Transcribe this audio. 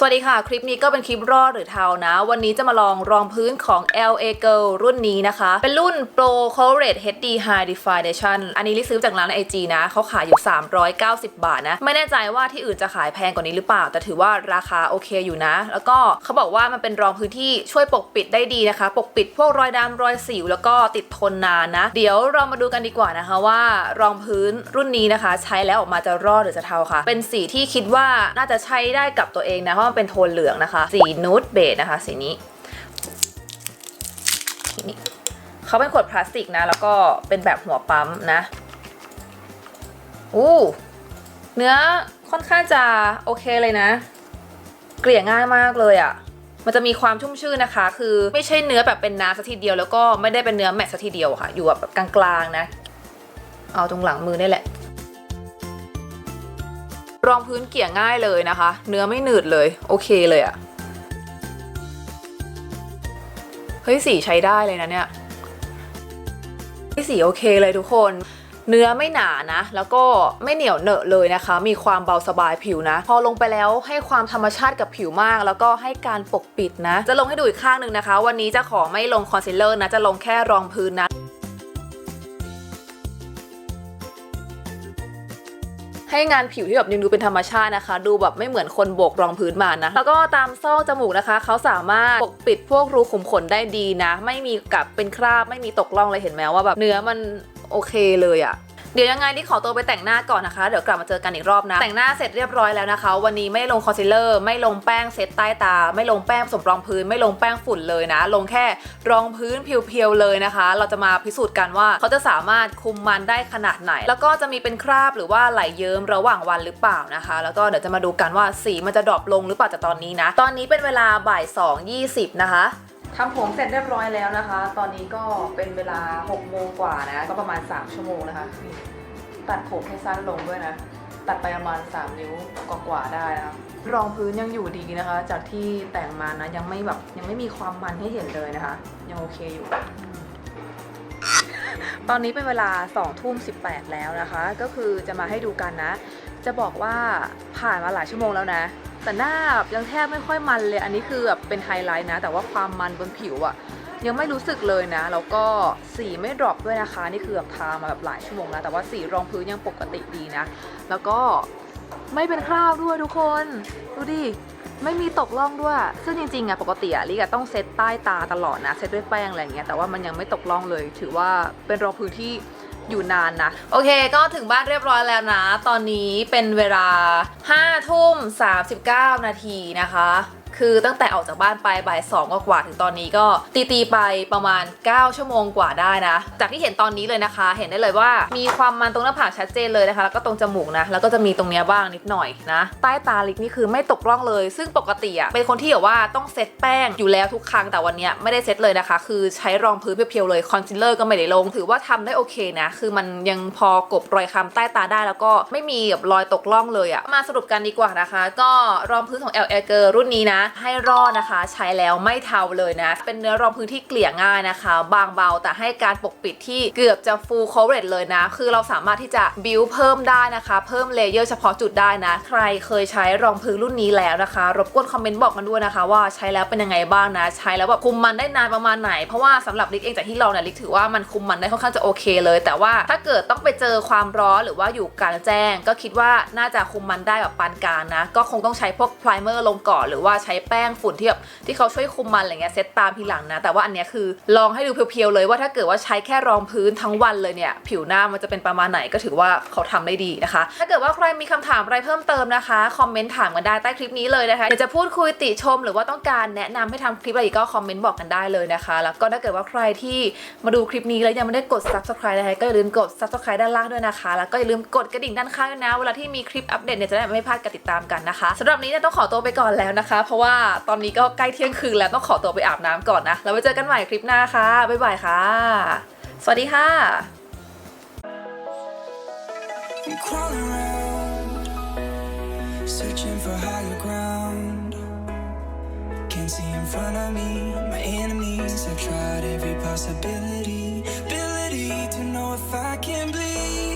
สวัสดีค่ะ คลิปนี้ก็เป็นคลิปรอดหรือเทานะ วันนี้จะมาลองรองพื้นของ LA Girl รุ่นนี้นะคะ เป็นรุ่น Pro Colorate HD High Definition อันนี้ลิซื้อจากร้าน IG นะ เขาขายอยู่ 390 บาทนะ ไม่แน่ใจว่าที่อื่นจะขายแพงกว่านี้หรือเปล่า แต่ถือว่าราคาโอเคอยู่นะ แล้วก็เขาบอกว่ามันเป็นรองพื้นที่ช่วยปกปิดได้ดีนะคะ ปกปิดพวกรอยดำรอยสิว แล้วก็ติดทนนานนะ เดี๋ยวเรามาดูกันดีกว่านะคะว่ารองพื้นรุ่นนี้นะคะ ใช้แล้วออกมาจะรอดหรือจะเทาค่ะ เป็นสีที่คิดว่าน่าจะใช้ได้กับตัวเองนะเพราะมันเป็นโทนเหลืองนะคะ สีนูดเบจนะคะ สีนี้นเขาเป็นขวดพลาสติกนะ แล้วก็เป็นแบบหัวปั๊มนะอู้เนื้อค่อนข้างจะโอเคเลยนะ เกลี่ยง่ายมากเลยอะ่ะมันจะมีความชุ่มชื่นนะคะ คือไม่ใช่เนื้อแบบเป็นน้ำสักทีเดียวแล้วก็ไม่ได้เป็นเนื้อแมตต์สักทีเดียวค่ะ อยู่แบบกลางๆนะ เอาตรงหลังมือนี่แหละ รองพื้นเกี่ยง่ายเลยนะคะ เนื้อไม่หนืดเลย โอเคเลยอะเฮ้ยสีใช้ได้เลยนะเนี่ยเฮ้ยสีโอเคเลยทุกคน เนื้อไม่หนานะ แล้วก็ไม่เหนียวเหนอะเลยนะคะ มีความเบาสบายผิวนะ พอลงไปแล้วให้ความธรรมชาติกับผิวมาก แล้วก็ให้การปกปิดนะ จะลงให้ดูอีกข้างหนึ่งนะคะ วันนี้จะขอไม่ลงคอนซีลเลอร์นะ จะลงแค่รองพื้นนะ ให้งานผิวที่แบบยังดูเป็นธรรมชาตินะคะ ดูแบบไม่เหมือนคนโบกรองพื้นมานะ แล้วก็ตามซอกจมูกนะคะ เขาสามารถปกปิดพวกรูขุมขนได้ดีนะ ไม่มีกับเป็นคราบไม่มีตกล่องเลยเห็นไหมว่าแบบเนื้อมันโอเคเลยอะ เดี๋ยวยังไงที่ขอตัวไปแต่งหน้าก่อนนะคะ เดี๋ยวกลับมาเจอกันอีกรอบนะ แต่งหน้าเสร็จเรียบร้อยแล้วนะคะ วันนี้ไม่ลงคอนซีลเลอร์ ไม่ลงแป้งเซตใต้ตา ไม่ลงแป้งผสมรองพื้น ไม่ลงแป้งฝุ่นเลยนะ ลงแค่รองพื้นเพียวๆเลยนะคะ เราจะมาพิสูจน์กันว่าเขาจะสามารถคุมมันได้ขนาดไหน แล้วก็จะมีเป็นคราบหรือว่าไหลเยิ้มระหว่างวันหรือเปล่านะคะ แล้วก็เดี๋ยวจะมาดูกันว่าสีมันจะดรอปลงหรือเปล่าจากตอนนี้นะ ตอนนี้เป็นเวลาบ่าย2 20นะคะ ทำผมเสร็จเรียบร้อยแล้วนะคะ ตอนนี้ก็เป็นเวลา6โมงกว่านะ ก็ประมาณ 3 ชั่วโมงนะคะ ตัดผมให้สั้นลงด้วยนะ ตัดไปประมาณ 3 นิ้วกว่าๆได้นะคะรองพื้นยังอยู่ดีนะคะ จากที่แต่งมานะ ยังไม่แบบยังไม่มีความมันให้เห็นเลยนะคะ ยังโอเคอยู่ ตอนนี้เป็นเวลา2ทุ่ม18 แล้วนะคะ ก็คือจะมาให้ดูกันนะ จะบอกว่าผ่านมาหลายชั่วโมงแล้วนะ แต่หน้ายังแทบไม่ค่อยมันเลย อันนี้คือแบบเป็นไฮไลท์นะ แต่ว่าความมันบนผิวอะยังไม่รู้สึกเลยนะ แล้วก็สีไม่ดรอปด้วยนะคะ นี่คือแบบทามาแบบหลายชั่วโมงแล้ว แต่ว่าสีรองพื้นยังปกติดีนะ แล้วก็ไม่เป็นคราบด้วยทุกคน ดูดิ ไม่มีตกล่องด้วย ซึ่งจริงๆอะปกติอะลิกะต้องเซตใต้ตาตลอดนะ เซตด้วยแป้งอะไรอย่างเงี้ย แต่ว่ามันยังไม่ตกล่องเลย ถือว่าเป็นรองพื้นที่ อยู่นานนะ โอเคก็ถึงบ้านเรียบร้อยแล้วนะ ตอนนี้เป็นเวลา5ทุ่ม39 นาทีนะคะ คือตั้งแต่ออกจากบ้านไปบ่ายสองกว่าถึงตอนนี้ก็ตีตีไปประมาณ 9 ชั่วโมงกว่าได้นะ จากที่เห็นตอนนี้เลยนะคะ เห็นได้เลยว่ามีความมันตรงหน้าผากชัดเจนเลยนะคะ แล้วก็ตรงจมูกนะ แล้วก็จะมีตรงเนี้ยบ้างนิดหน่อยนะ ใต้ตาลิกนี่คือไม่ตกร่องเลย ซึ่งปกติอะเป็นคนที่แบบว่าต้องเซตแป้งอยู่แล้วทุกครั้งแต่วันเนี้ยไม่ได้เซตเลยนะคะ คือใช้รองพื้นเพียวๆเลยคอนซีลเลอร์ก็ไม่ได้ลง ถือว่าทำได้โอเคนะ คือมันยังพอกบรอยคำใต้ตาได้แล้วก็ไม่มีแบบรอยตกร่องเลยอะมาสรุปกันดีกว่านะคะ ก็รองพื้นของ L a g e r รุ่นนี้นะให้รอดนะคะ ใช้แล้วไม่เทาเลยนะ เป็นเนื้อรองพื้นที่เกลี่ยง่ายนะคะ บางเบาแต่ให้การปกปิดที่เกือบจะ full coverage เลยนะ คือเราสามารถที่จะ build เพิ่มได้นะคะ เพิ่มเลเยอร์เฉพาะจุดได้นะ ใครเคยใช้รองพื้นรุ่นนี้แล้วนะคะ รบกวนคอมเมนต์บอกกันด้วยนะคะ ว่าใช้แล้วเป็นยังไงบ้างนะ ใช้แล้วแบบคุมมันได้นานประมาณไหน เพราะว่าสำหรับลิกเองจากที่ลองเนี่ยลิกถือว่ามันคุมมันได้ค่อนข้างจะโอเคเลย แต่ว่าถ้าเกิดต้องไปเจอความร้อนหรือว่าอยู่กลางแจ้ง ก็คิดว่าน่าจะคุมมันได้แบบปานกลางนะ ก็คงต้องใช้พวกไพรเมอร์ลงก่อนหรือว่าใช้แป้งฝุ่นที่แบบที่เขาช่วยคุมมันอะไรเงี้ยเซตตามทีหลังนะ แต่ว่าอันเนี้ยคือลองให้ดูเพียวๆเลยว่าถ้าเกิดว่าใช้แค่รองพื้นทั้งวันเลยเนี่ย ผิวหน้ามันจะเป็นประมาณไหนก็ถือว่าเขาทำได้ดีนะคะ ถ้าเกิดว่าใครมีคำถามอะไรเพิ่มเติมนะคะคอมเมนต์ถามกันได้ใต้คลิปนี้เลยนะคะอยากจะพูดคุยติชม หรือว่าต้องการแนะนำให้ทำคลิปอะไรกก็คอมเมนต์บอกกันได้เลยนะคะ แล้วก็ถ้าเกิดว่าใครที่มาดูคลิปนี้แล้วยังไม่ได้กด subscribe นะคะก็อย่าลืมกด subscribe ด้านล่างด้วยนะคะ แล้วก็อย่าลืมกดกระดิ่งด้านข้างด้วยนะ เวลาที่มีคลิปอัปเดตเนี่ยจะได้ไม่พลาดการติดตามกันนะคะสำหรับนี้เนี่ยต้องขอตัวไปก่อนแล้วนะคะ เพราะว่า่าตอนนี้ก็ใกล้เที่ยงคืนแล้วต้องขอตัวไปอาบน้ำก่อนนะ แล้วไว้เจอกันใหม่คลิปหน้าค่ะ บ๊ายบายค่ะ สวัสดีค่ะ searching for higher ground. Can't see in front of me, my enemies have tried every possibility, ability to know if I can bleed.